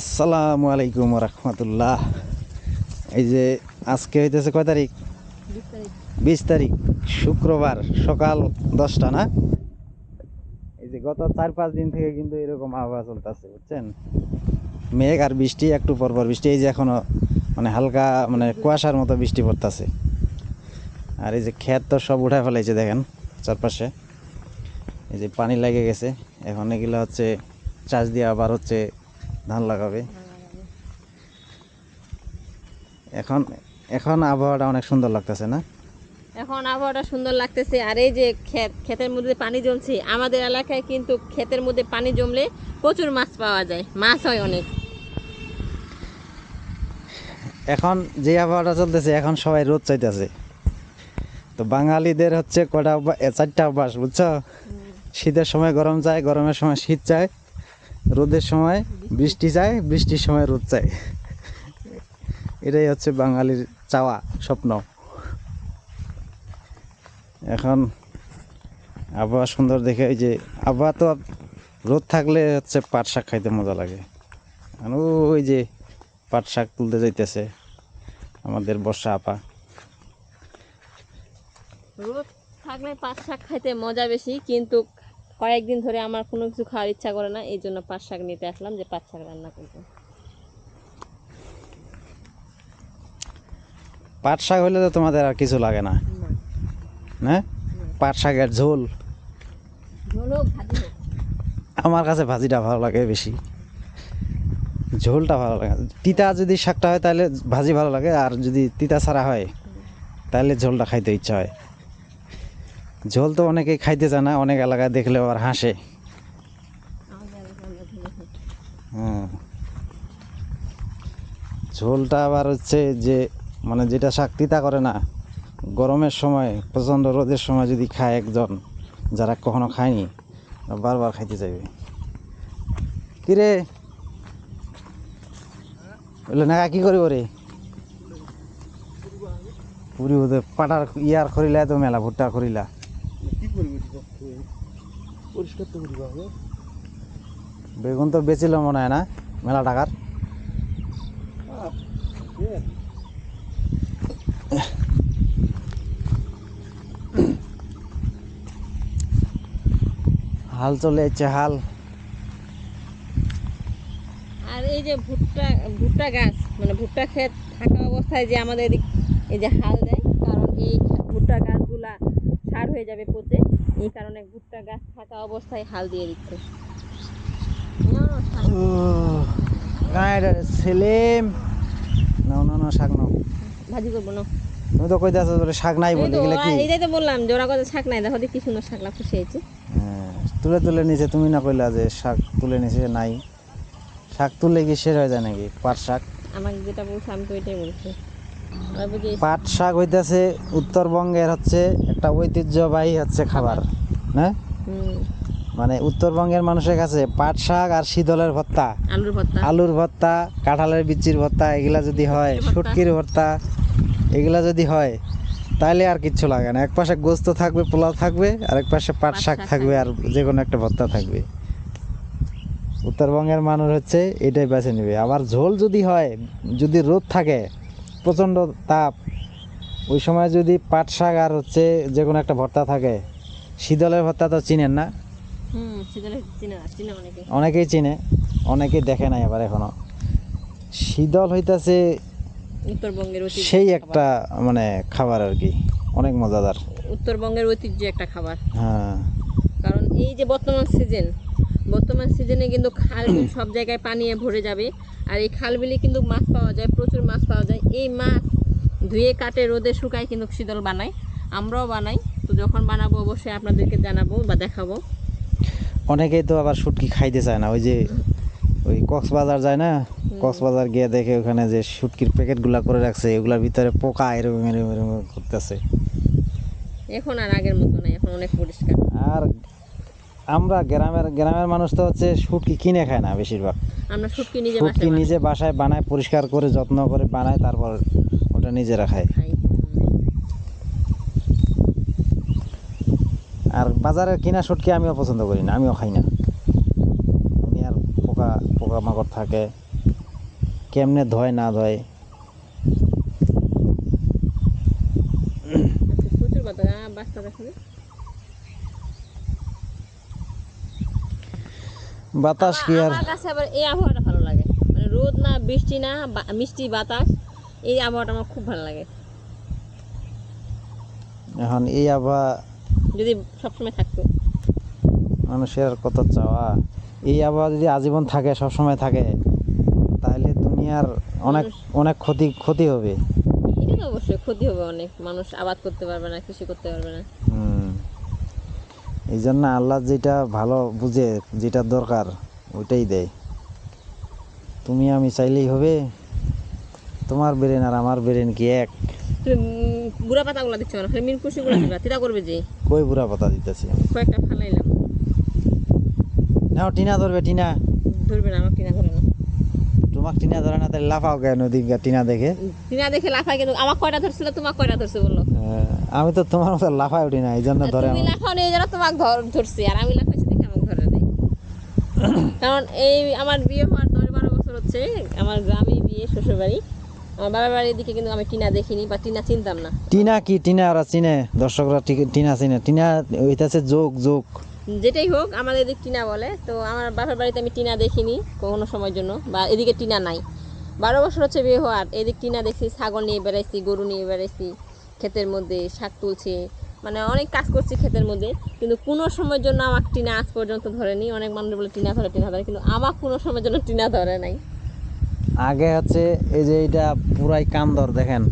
আসসালামু আলাইকুম রহমতুল্লাহ। এই যে আজকে হইতেছে কয় তারিখ? বিশ তারিখ। শুক্রবার, সকাল দশটা, না? এই যে গত চার পাঁচ দিন থেকে কিন্তু এরকম আবহাওয়া চলতেছে, বুঝছেন? মেঘ আর বৃষ্টি, একটু পর পর বৃষ্টি, এই যে এখনও মানে হালকা মানে কুয়াশার মতো বৃষ্টি পড়তেছে। আর এই যে ক্ষেত তো সব উঠায় ফেলাইছে, দেখেন, চারপাশে। এই যে পানি লেগে গেছে, এখন এগুলো হচ্ছে চাষ দিয়ে আবার হচ্ছে ধান লাগাবে। এখন এখন আবহাওয়াটা অনেক সুন্দর লাগতেছে না? এখন আবহাওয়াটা সুন্দর লাগতেছে আর এই যে ক্ষেত ক্ষেতের মধ্যে পানি জমছে আমাদের এলাকায় কিন্তু ক্ষেতের মধ্যে পানি জমলে প্রচুর মাছ পাওয়া যায় মাছ হয় অনেক। এখন যে আবহাওয়াটা চলতেছে এখন সবাই রোদ চাইতেছে। তো বাঙালিদের হচ্ছে কটা চারটা অভ্যাস বুঝছ? শীতের সময় গরম চায় গরমের সময় শীত চায়। রোদের সময় বৃষ্টি চায় বৃষ্টির সময় রোদ চায় এটাই হচ্ছে বাঙালির চাওয়া, স্বপ্ন। এখন আবহাওয়া সুন্দর দেখে ওই যে আবহাওয়া তো রোদ থাকলে হচ্ছে পাট শাক খাইতে মজা লাগে। ওই যে পাট শাক তুলতে যাইতেছে আমাদের বর্ষা আপা। রোদ থাকলে পাট শাক খাইতে মজা বেশি, কিন্তু কয়েকদিন ধরে আমার কোনো কিছু খাওয়ার ইচ্ছা করে না এই জন্য পাট শাক নিতে আসলাম যে পাট শাক রান্না করব। পাট শাক হলে তো তোমাদের আর কিছু লাগে না। না। পাট শাকের ঝোল। আমার কাছে ভাজিটা ভালো লাগে বেশি। ঝোলটা ভালো লাগে। তিতা যদি শাকটা হয় তাহলে ভাজি ভালো লাগে আর যদি তিতা ছাড়া হয় তাহলে ঝোলটা খাইতে ইচ্ছা হয়। ঝোল তো অনেকেই খাইতে চায় না, অনেক এলাকায় দেখলে আবার হাসে। হুম। ঝোলটা আবার হচ্ছে যে মানে যেটা শাক তিতা করে না, গরমের সময়, প্রচণ্ড রোদের সময় যদি খায় একজন, যারা কখনো খায়নি, বারবার খাইতে চাইবে। কিরে? বললে না কি করিব রে? পুরি ওদের পাটার ইয়ার খরিলা তো মেলা ভুট্টা খরিলা। পরিষ্কার তো বেগুন তো বেচিল মনে হয় না মেলা টাকার। হাল চলে যাচ্ছে হাল। আর এই যে ভুট্টা ভুট্টা গাছ মানে ভুট্টা ক্ষেত থাকা অবস্থায় যে আমাদের এই যে হাল দেয় কারণ এই ভুট্টা গাছগুলা সার হয়ে যাবে পচে। এই কারণে ভুট্টা গাছ থাকা অবস্থায় হাল দিয়ে দিচ্ছে। না, শাক সেলেম নাও না না শাক নাও। ভাজি করব না তুমি তো কইতে আছো শাক নাই বলে গেলে কি? এইটাই তো বললাম যে ওরা কথা শাক নাই দেখো দেখি কি সুন্দর শাক খুশি হয়েছে হ্যাঁ, তুলে তুলে নিচে তুমি না কইলা যে শাক তুলে নিচে নাই। শাক তুলে কি শেষ হয়ে যায় নাকি? পাট শাক? আমাকে যেটা বলছে আমি তো এটাই বলছি। পাট শাক হইতেছে উত্তরবঙ্গের হচ্ছে একটা ঐতিহ্যবাহী হচ্ছে খাবার হ্যাঁ মানে উত্তরবঙ্গের মানুষের কাছে পাট শাক আর শীতলের ভর্তা আলুর ভর্তা। কাঁঠালের বিচির ভর্তা এগুলা যদি হয়। শুটকির ভর্তা এগুলা যদি হয় তাহলে আর কিচ্ছু লাগে না। এক পাশে গোস্ত থাকবে পোলাও থাকবে আর এক পাশে পাট শাক থাকবে আর যে কোনো একটা ভর্তা থাকবে। উত্তরবঙ্গের মানুষ হচ্ছে এটাই বেছে নেবে। আবার ঝোল যদি হয় যদি রোদ থাকে প্রচণ্ড তাপ ওই সময় যদি পাট শাক আর হচ্ছে যে কোনো একটা ভর্তা থাকে শীতলের ভর্তা তো চিনেন না? অনেকেই চিনে অনেকেই দেখে নাই আবার এখনও। শীতল হইতাছে উত্তরবঙ্গের সেই একটা মানে খাবার আর কি অনেক মজাদার। উত্তরবঙ্গের ঐতিহ্য একটা খাবার। হ্যাঁ। কারণ এই যে বর্তমান সিজন বর্তমান সিজনে কিন্তু খাল সব জায়গায় পানিয়ে ভরে যাবে। আর এই খাল বিলে কিন্তু মাছ পাওয়া যায় প্রচুর মাছ পাওয়া যায়। এই মাছ ধুয়ে কাটে রোদে শুকায় কিন্তু শীতল বানাই আমরাও বানাই তো যখন বানাবো অবশ্যই আপনাদেরকে জানাব বা দেখাবো। অনেকেই তো আবার শুটকি খাইতে চায় না ওই যে ওই কক্সবাজার যায় না? কক্সবাজার গিয়ে দেখে ওখানে যে শুটকির প্যাকেটগুলা করে রাখছে এগুলোর ভিতরে পোকা এরকম এরকম এরকম করতেছে। এখন আর আগের মতো নাই এখন অনেক পরিষ্কার। আর আমরা গ্রামের গ্রামের মানুষ তো হচ্ছে শুটকি কিনে খায় না বেশিরভাগ। আমরা শুটকি নিজে শুটকি নিজে বাসায় বানায় পরিষ্কার করে যত্ন করে বানায় তারপর ওটা নিজেরা খায়। আর বাজারের কিনা শুটকি আমিও পছন্দ করি না আমিও খাই না। উনি আর পোকা পোকা মাকড় থাকে। কেমনে ধয় না ধয়। আচ্ছা, বাচ্চা বাতাস কি আর? আমার কাছে আবার এই আবহাওয়াটা ভালো লাগে। মানে রোদ না বৃষ্টি না মিষ্টি বাতাস এই আবহাওয়াটা আমার খুব ভালো লাগে। এখন এই আবহাওয়া যদি সবসময় থাকতো। মানুষের আর কত চাওয়া? এই আবহাওয়া যদি আজীবন থাকে সব সময় থাকে তাহলে দুনিয়ার অনেক অনেক ক্ষতি ক্ষতি হবে। এটা তো অবশ্যই ক্ষতি হবে অনেক। মানুষ আবাদ করতে পারবে না কৃষি করতে পারবে না। হুম। এই জন্য আল্লাহ যেটা ভালো বুঝে যেটা দরকার ওইটাই দেয়। তুমি আমি চাইলেই হবে তোমার ব্রেন আর আমার ব্রেন কি এক? গুড়া পাতাগুলো দিচ্ছ না মিন কুশি গুলো দিবা তিতা করবে যে। কই বুড়া পাতা দিতেছি কয়েকটা ফালাইলাম। নাও টিনা ধরবে টিনা। ধরবে না আমার টিনা ধরে না। তোমাক টিনা ধরে না তাহলে লাফাও কেন দিকে টিনা দেখে? টিনা দেখে লাফায় কিন্তু আমার কয়টা ধরছিল তোমার কয়টা ধরছে বলল আহ, আমি তো তোমার মতো লাফাই উঠি না এই জন্য ধরে তুমি আমার। লাফাও নিয়ে যেন তোমাকে ধর ধরছি আর আমি লাফাইছি দেখে আমাকে ধরে নেই। কারণ এই আমার বিয়ে হওয়ার দশ বারো বছর হচ্ছে আমার গ্রামে বিয়ে শ্বশুর বাড়ি আমার বাবার বাড়ির দিকে কিন্তু আমি টিনা দেখিনি বা টিনা চিনতাম না। টিনা কি? টিনা ওরা চিনে দর্শকরা টিনা চিনে। টিনা হইতাছে যোগ যোগ। যেটাই হোক আমাদের এদিকে টিনা বলে তো আমার বাপের বাড়িতে আমি টিনা দেখিনি কোনো সময়ের জন্য বা এদিকে টিনা নাই। বারো বছর হচ্ছে বিয়ে হওয়ার এদিক টিনা দেখছি ছাগল নিয়ে বেড়াইছি গরু নিয়ে বেড়াইছি। ক্ষেতের মধ্যে শাক তুলছি মানে অনেক কাজ করছি ক্ষেতের মধ্যে, কিন্তু কোনো সময়ের জন্য আমার টিনা আজ পর্যন্ত ধরেনি। অনেক মানুষ বলে টিনা ধরে টিনা ধরে, কিন্তু আমার কোনো সময়ের জন্য টিনা ধরে নাই। আগে হচ্ছে এই যে এইটা পুরাই কান্দর, দেখেন।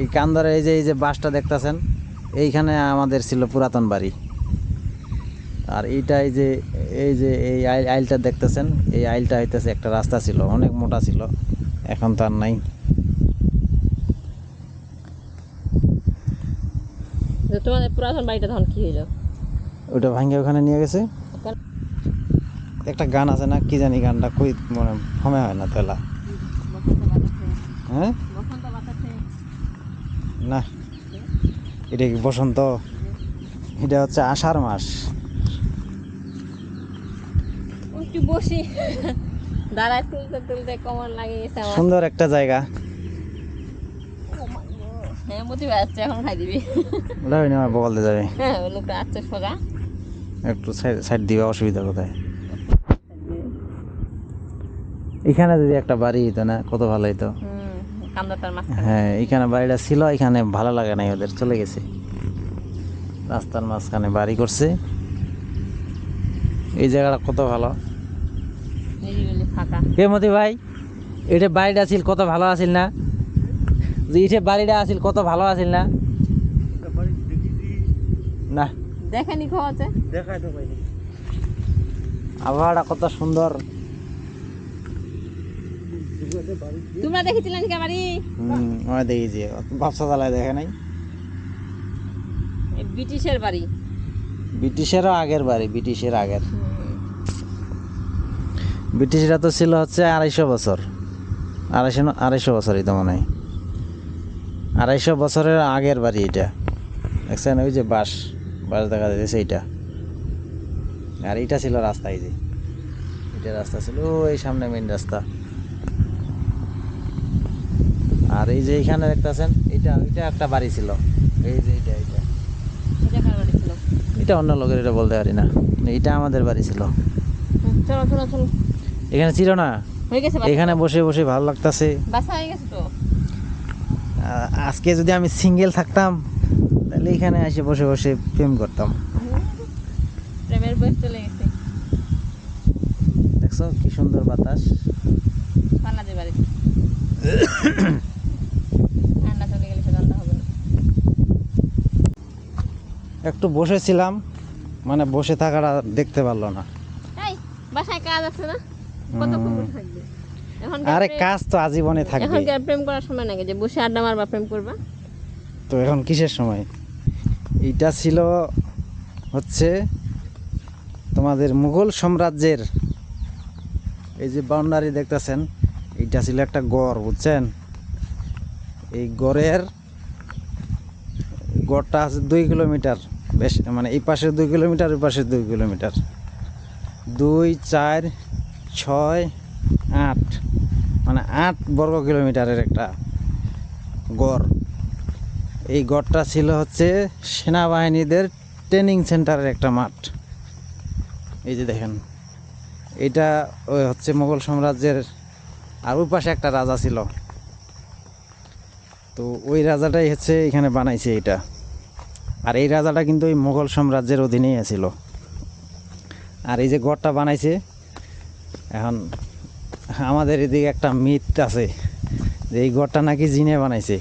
এই কান্দরে এই যে এই যে বাসটা দেখতেছেন, এইখানে আমাদের ছিল পুরাতন বাড়ি। আর এইটা এই যে এই যে এই আইল আইলটা দেখতেছেন, এই আইলটা হইতেছে একটা রাস্তা ছিল, অনেক মোটা ছিল, এখন তো আর নাই। তোমাদের পুরাতন বাড়িটা তখন কি হইল? ওইটা ভাঙ্গে ওখানে নিয়ে গেছে। একটা গান আছে না কি জানি গানটা কই মানে সময় হয় না তেলা। হ্যাঁ? বসন্ত না এটা কি বসন্ত? এটা হচ্ছে আষাঢ় মাস। একটু বসি। দাঁড়ায় তুলতে তুলতে গেছে আমার। সুন্দর একটা জায়গা। হ্যাঁ মতি যাচ্ছে এখন খাই দিবি। ওটা হয়নি আমার বগল যাবে। হ্যাঁ ওই লোকটা আসছে সোজা একটু সাইড দিবা অসুবিধা কোথায়? এখানে যদি একটা বাড়ি হইতো না কত ভালো হইতো। হ্যাঁ এখানে বাড়িটা ছিল এখানে ভালো লাগে নাই ওদের চলে গেছে। রাস্তার মাঝখানে বাড়ি করছে। এই জায়গাটা কত ভালো। কে মতি ভাই এটা বাড়িটা আছিল কত ভালো আছিল না? যে এটা বাড়িটা আছিল কত ভালো আছিল না? না। দেখেনি আছে? দেখাই তো পাইনি। আবহাওয়াটা কত সুন্দর। তোমরা দেখেছিলেন কি বাড়ি? হুম আমরা দেখেছি। ব্যবসা চালায় দেখে নাই। ব্রিটিশের বাড়ি। ব্রিটিশেরও আগের বাড়ি ব্রিটিশের আগের। ব্রিটিশরা তো ছিল হচ্ছে আড়াইশো বছর। আড়াইশো না- আড়াইশো বছরই তো মনে হয়। আড়াইশো বছরের আগের বাড়ি এটা। দেখছেন? ওই যে বাস বাস দেখা যাচ্ছে এইটা। আর এইটা ছিল রাস্তা এই যে। এটা রাস্তা ছিল ওই সামনে মেন রাস্তা। আর এই যে এইখানে দেখতেছেন এটা এটা একটা বাড়ি ছিল। এই যে এটা এটা এটা এটা অন্য লোকের এটা বলতে পারি না। এটা আমাদের বাড়ি ছিল। এখানে ছিল না? এখানে বসে বসে ভালো লাগতাছে। বাসা হয়ে গেছে তো? আজকে যদি আমি সিঙ্গেল থাকতাম তাহলে এখানে এসে বসে বসে প্রেম করতাম। প্রেমের বয়স চলে গেছে। দেখছ কি সুন্দর বাতাস? ঠান্ডা চলে গেলে রান্না হবে না। একটু বসেছিলাম মানে বসে থাকাটা দেখতে পারল না। বাসায় কাজ আছে না? থাকবে? এখন আরে কাজ তো আজীবনে থাকবে এখন কি প্রেম করার সময় নাকি যে বসে আড্ডা মারবা প্রেম করবা? তো এখন কিসের সময়? এইটা ছিল হচ্ছে তোমাদের মুঘল সাম্রাজ্যের এই যে বাউন্ডারি দেখতেছেন এইটা ছিল একটা গড় বুঝছেন? এই গড়ের গড়টা আছে দুই কিলোমিটার বেশ মানে এই পাশে দুই কিলোমিটার ওই পাশে দুই কিলোমিটার। দুই চার ছয় আট মানে আট বর্গ কিলোমিটারের একটা গড়। এই গড়টা ছিল হচ্ছে সেনাবাহিনীদের ট্রেনিং সেন্টারের একটা মাঠ। এই যে দেখেন, এটা ওই হচ্ছে মোগল সাম্রাজ্যের আর ওই পাশে একটা রাজা ছিল। তো ওই রাজাটাই হচ্ছে এখানে বানাইছে এটা। আর এই রাজাটা কিন্তু ওই মোগল সাম্রাজ্যের অধীনেই ছিল আর এই যে গড়টা বানাইছে, এখন আমাদের এদিকে একটা মিথ আছে যে এই ঘরটা নাকি জিনে বানাইছে।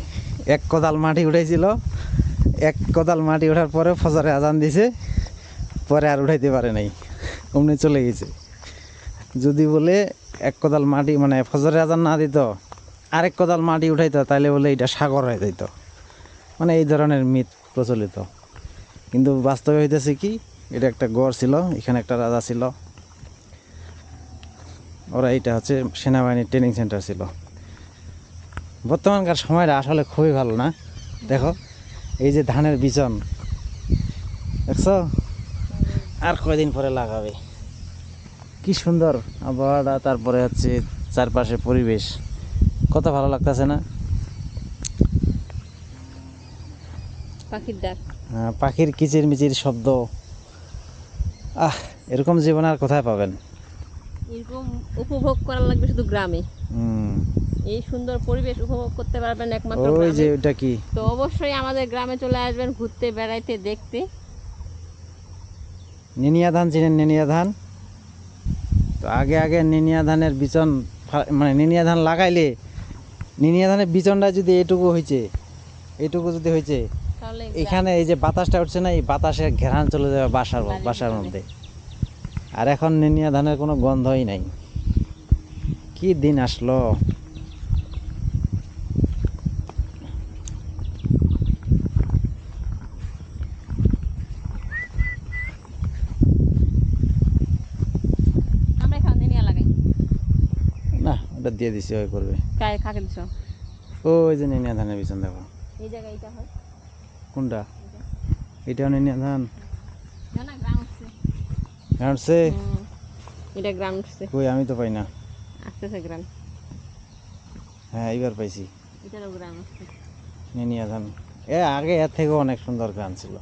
এক কোদাল মাটি উঠাইছিল, এক কোদাল মাটি ওঠার পরে ফজরে আজান দিছে, পরে আর উঠাইতে পারে নাই, অমনি চলে গেছে। যদি বলে এক কোদাল মাটি মানে ফজরে আজান না দিত, আরেক কোদাল মাটি উঠাইতো তাহলে বলে এটা সাগর হয়ে যেত মানে এই ধরনের মিথ প্রচলিত। কিন্তু বাস্তবে হইতেছে কি, এটা একটা গড় ছিল, এখানে একটা রাজা ছিল। ওরা এটা হচ্ছে সেনাবাহিনীর ট্রেনিং সেন্টার ছিল। বর্তমানকার সময়টা আসলে খুবই ভালো না। দেখো এই যে ধানের বিচন দেখছ? আর কয়দিন পরে লাগাবে? কি সুন্দর আবহাওয়াটা তারপরে হচ্ছে চারপাশে পরিবেশ। কত ভালো লাগতেছে না? পাখির ডাক। পাখির কিচির মিচির শব্দ। আহ এরকম জীবন আর কোথায় পাবেন? এরকম উপভোগ করা লাগবে শুধু গ্রামে। এই সুন্দর পরিবেশ উপভোগ করতে পারবেন একমাত্র ওই যে। ওইটা কি? তো অবশ্যই আমাদের গ্রামে চলে আসবেন ঘুরতে বেড়াইতে দেখতে। নিনিয়া ধান চিনেন? নিনিয়া ধান? তো আগে আগে নিনিয়া ধানের বিচন মানে নিনিয়া ধান লাগাইলে নিনিয়া ধানের বিচনটা যদি এটুকু হয়েছে এটুকু যদি হয়েছে এখানে এই যে বাতাসটা উঠছে না এই বাতাসে ঘেরান চলে যাবে বাসার বাসার মধ্যে। আর এখন নিনিয়া ধানের কোনো গন্ধই নাই। কি দিন আসলো? দিয়ে দিছি ওই করবে। কায় কাকে দিছ? ওই যে নিনিয়া ধানের বিচন দেখো। এই জায়গায় এটা হয়। কোনটা? এটাও নিনিয়া ধান? না না গ্রাম সে এটা গ্রাউন্ড উঠছে। কই আমি তো পাই না। আসতেছে গ্রাউন্ড হ্যাঁ এইবার পাইছি। এটারও গ্রাউন্ড আছে। নিয়ে নিনিয়া যান। এ আগে এর থেকেও অনেক সুন্দর গ্রাউন্ড ছিল।